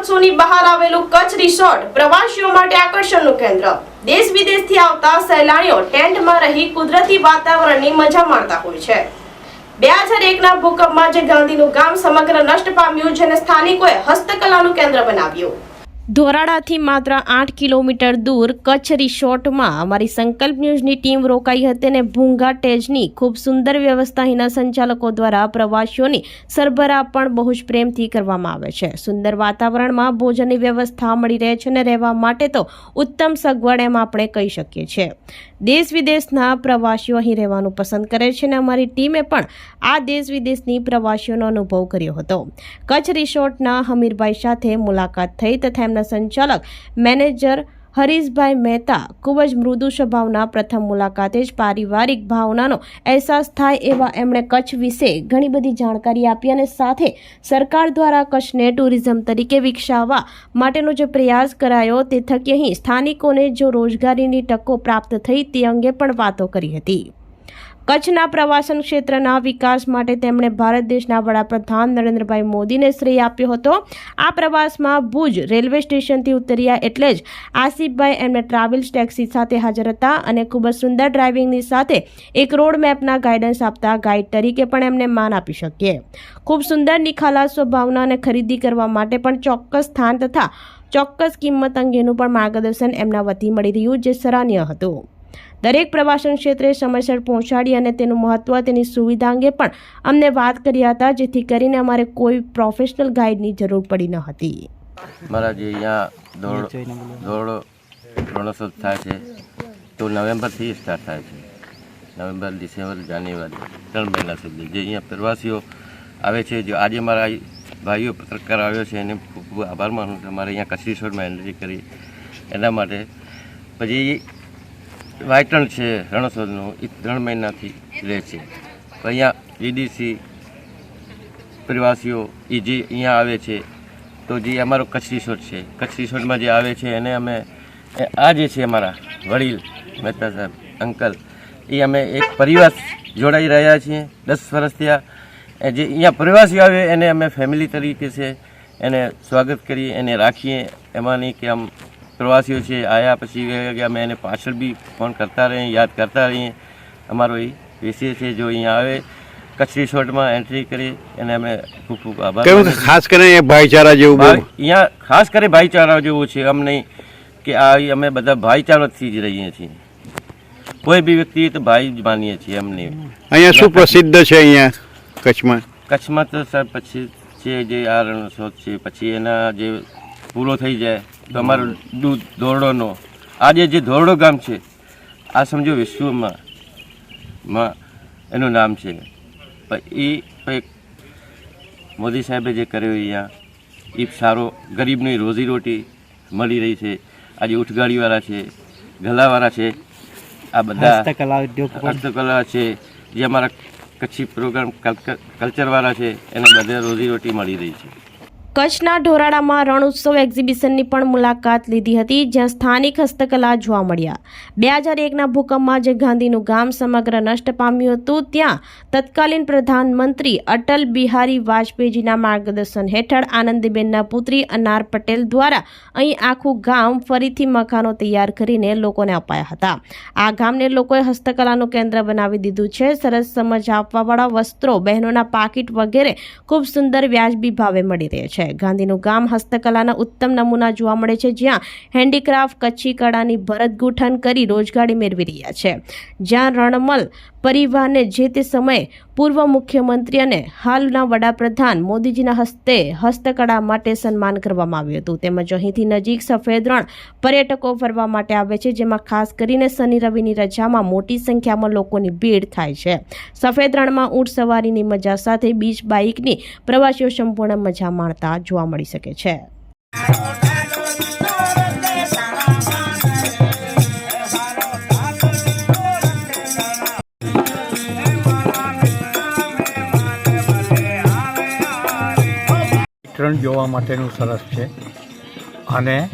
રણોત્સવની બહાર આવેલું કચ્છ રિસોર્ટ પ્રવાસીઓ માટે આકર્ષણનું કેન્દ્ર. દેશ વિદેશથી આવતા સહેલાણીઓ ટેન્ટમાં રહી કુદરતી વાતાવરણની મજા માણતા હોય છે. બે હજાર એકના ભૂકંપમાં જે ગાંધીનું ગામ સમગ્ર નષ્ટ પામ્યું, જેને સ્થાનિકોએ હસ્તકલાનું કેન્દ્ર બનાવ્યું. ધોરાડાથી માત્ર આઠ કિલોમીટર દૂર કચ્છ રિસોર્ટમાં અમારી સંકલ્પ ન્યૂઝની ટીમ રોકાઈ હતી અને ભૂંગા ટેજની ખૂબ સુંદર વ્યવસ્થા અહીંના સંચાલકો દ્વારા પ્રવાસીઓની સરભરા પણ બહુ જ પ્રેમથી કરવામાં આવે છે. સુંદર વાતાવરણમાં ભોજનની વ્યવસ્થા મળી રહે છે અને રહેવા માટે તો ઉત્તમ સગવડ એમ આપણે કહી શકીએ છીએ. દેશ વિદેશના પ્રવાસીઓ અહીં રહેવાનું પસંદ કરે છે અને અમારી ટીમે પણ આ દેશ વિદેશની પ્રવાસીઓનો અનુભવ કર્યો હતો. કચ્છ રિસોર્ટના હમીરભાઈ સાથે મુલાકાત થઈ તથા એમના સંચાલક મેનેજર હરીશભાઈ મહેતા ખૂબ જ મૃદુ સ્વભાવના પ્રથમ મુલાકાતે જ પારિવારિક ભાવનાનો અહેસાસ થાય એવા એમણે કચ્છ વિશે ઘણી બધી જાણકારી આપી અને સાથે સરકાર દ્વારા કચ્છને ટુરિઝમ તરીકે વિકસાવવા માટેનો જે પ્રયાસ કરાયો તે થકી અહીં સ્થાનિકોને જો રોજગારીની તકો પ્રાપ્ત થઈ તે અંગે પણ વાતો કરી હતી. કચ્છના પ્રવાસન ક્ષેત્રના વિકાસ માટે તેમણે ભારત દેશના વડાપ્રધાન નરેન્દ્રભાઈ મોદીને શ્રેય આપ્યો હતો. આ પ્રવાસમાં ભુજ રેલવે સ્ટેશનથી ઉતર્યા એટલે જ આસિફભાઈ એમને ટ્રાવેલ્સ ટેક્સી સાથે હાજર હતા અને ખૂબ જ સુંદર ડ્રાઇવિંગની સાથે એક રોડ મેપના ગાઈડન્સ આપતા ગાઈડ તરીકે પણ એમને માન આપી શકીએ. ખૂબ સુંદર નિખાલાસ સ્વભાવના અને ખરીદી કરવા માટે પણ ચોક્કસ સ્થાન તથા ચોક્કસ કિંમત અંગેનું પણ માર્ગદર્શન એમના વતી મળી રહ્યું, જે સરાહનીય હતું. દરેક પ્રવાસન ક્ષેત્રે સમયસર પહોંચાડી અને તેનું મહત્વ તેની સુવિધા અંગે પણ અમને વાત કર્યા હતા જેથી કરીને અમારે કોઈ પ્રોફેશનલ ગાઈડની જરૂર પડી ન હતી. મારા જે અહીંયા દોડ ધોરણ રણોત્સવ થાય છે તો નવેમ્બરથી સ્ટાર્ટ થાય છે. નવેમ્બર ડિસેમ્બર જાન્યુઆરી ત્રણ મહિના સુધી. જે અહીંયા પ્રવાસીઓ આવે છે જે આજે મારા ભાઈઓ પત્રકાર આવ્યો છે એને ખૂબ ખૂબ આભાર માનું છું. મારે અહીંયા રિસોર્ટમાં એન્ટ્રી કરી એના માટે. પછી વાયટણ છે રણોત્સવનું એ ત્રણ મહિનાથી રહે છે. અહીંયા વિદેશી પ્રવાસીઓ એ જે અહીંયા આવે છે, તો જે અમારો કચ્છ રિસોર્ટ છે. કચ્છ રિસોર્ટમાં જે આવે છે, એને અમે આ જે છે અમારા વડીલ, મહેતા સાહેબ, અંકલ, એ અમે એક પરિવાર જોડાઈ રહ્યા છીએ. દસ વર્ષ થયા. જે અહીંયા પ્રવાસી આવે, એને અમે ફેમિલી તરીકે છે, એને સ્વાગત કરીએ, એને રાખીએ. એમાં નહીં કે આમ પ્રવાસીઓ છે આવ્યા પછી કે અમે એને પાછળ બી ફોન કરતા રહીએ યાદ કરતા રહીએ. અમારો એ વિષય છે જો અહીંયા આવે કચ્છ રિસોર્ટમાં એન્ટ્રી કરી એને અમે ખૂબ ખૂબ આભાર ખાસ કરીને ભાઈચારા જેવું અહીંયા ખાસ કરી ભાઈચારા જેવું છે અમને કે આ અમે બધા ભાઈચારાથી જ રહીએ છીએ. કોઈ બી વ્યક્તિ તો ભાઈ જ માનીએ છીએ એમ નહીં. અહીંયા શું પ્રસિદ્ધ છે અહીંયા કચ્છમાં? કચ્છમાં તો સર પછી છે જે આ રણોત્સવ છે પછી એના જે પૂરો થઈ જાય તો અમારો દૂધ ધોરડોનો. આજે જે ધોરડો ગામ છે આ સમજો વિશ્વમાં માં એનું નામ છે. એ મોદી સાહેબે જે કર્યો અહીંયા એ સારો ગરીબની રોજીરોટી મળી રહી છે. આજે ઉઠગાડીવાળા છે ગલાવાળા છે આ બધા હસ્તકલા ઉદ્યોગ હસ્તકલા છે જે અમારા કચ્છી પ્રોગ્રામ કલ્ચરવાળા છે એને બધે રોજીરોટી મળી રહી છે. કચ્છના ઢોરાડામાં રણ ઉત્સવ એક્ઝિબિશનની પણ મુલાકાત લીધી હતી, જ્યાં સ્થાનિક હસ્તકલા જોવા મળ્યા. બે હજાર એકના ભૂકંપમાં જે ગાંધીનું ગામ સમગ્ર નષ્ટ પામ્યું હતું, ત્યાં તત્કાલીન પ્રધાનમંત્રી અટલ બિહારી વાજપેયીજીના માર્ગદર્શન હેઠળ આનંદીબેનના પુત્રી અનાર પટેલ દ્વારા અહીં આખું ગામ ફરીથી મકાનો તૈયાર કરીને લોકોને અપાયા હતા. આ ગામને લોકોએ હસ્તકલાનું કેન્દ્ર બનાવી દીધું છે. સરસ સમજ આપવાવાળા વસ્ત્રો, બહેનોના પાકીટ વગેરે ખૂબ સુંદર વ્યાજબી ભાવે મળી રહે છે. ગાંધીનું ગામ હસ્તકલાના ઉત્તમ નમૂના જોવા મળે છે, જ્યાં હેન્ડીક્રાફ્ટ, કચ્છી કળાની ભરતગુંઠન કરી રોજગારી મેળવી રહ્યા છે. જ્યાં રણમલ પરિવારને જે તે સમયે પૂર્વ મુખ્યમંત્રી અને હાલના વડાપ્રધાન મોદીજીના હસ્તે હસ્તકળા માટે સન્માન કરવામાં આવ્યું હતું. તેમજ અહીંથી નજીક સફેદ રણ પર્યટકો ફરવા માટે આવે છે, જેમાં ખાસ કરીને શનિ રવિની રજામાં મોટી સંખ્યામાં લોકોની ભીડ થાય છે. સફેદ રણમાં ઊંટ સવારીની મજા સાથે બીચ બાઇકની પ્રવાસીઓ સંપૂર્ણ મજા માણતા જોવા મળી શકે છે. ત્રણ જોવા માટેનું સરસ છે. અને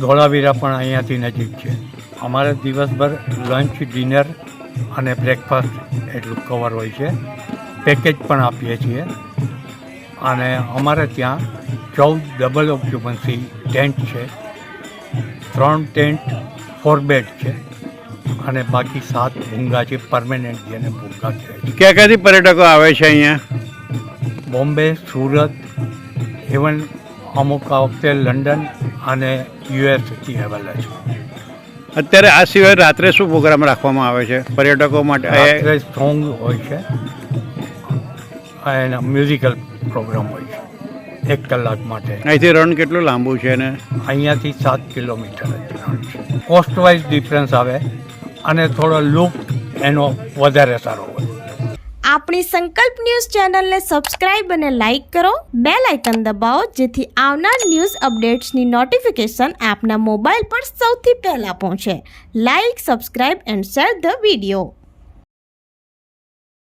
ધોળાવીરા પણ અહીંયાથી નજીક છે. અમારે દિવસભર લંચ, ડિનર અને બ્રેકફાસ્ટ એટલું કવર હોય છે. પેકેજ પણ આપીએ છીએ. અને અમારે ત્યાં ચૌદ ડબલ ઓક્યુપન્સી ટેન્ટ છે. ત્રણ ટેન્ટ ફોર બેડ છે. અને બાકી સાત ભૂંગા છે પરમેનન્ટ જેને ભૂંગા છે. ક્યાં ક્યાંથી પર્યટકો આવે છે અહીંયા? બોમ્બે સુરત ઇવન અમુક આ વખતે લંડન અને યુએસથી આવેલા છે. અત્યારે આ સિવાય રાત્રે શું પ્રોગ્રામ રાખવામાં આવે છે પર્યટકો માટે? સોંગ હોય છે. એના મ્યુઝિકલ પ્રોગ્રામ હોય છે. એક કલાક માટે. અહીંથી રણ કેટલું લાંબુ છે ને અહીંયાથી સાત કિલોમીટર જ રણ છે. કોસ્ટ વાઇઝ ડિફરન્સ આવે અને થોડો લુક એનો વધારે સારો હોય. આપણી સંકલ્પ ન્યૂઝ ચેનલને સબસ્ક્રાઇબ અને લાઇક કરો. બે લાઇકન દબાવો જેથી આવનાર ન્યૂઝ અપડેટ્સની નોટિફિકેશન આપના મોબાઈલ પર સૌથી પહેલાં પહોંચે. Like subscribe and share the video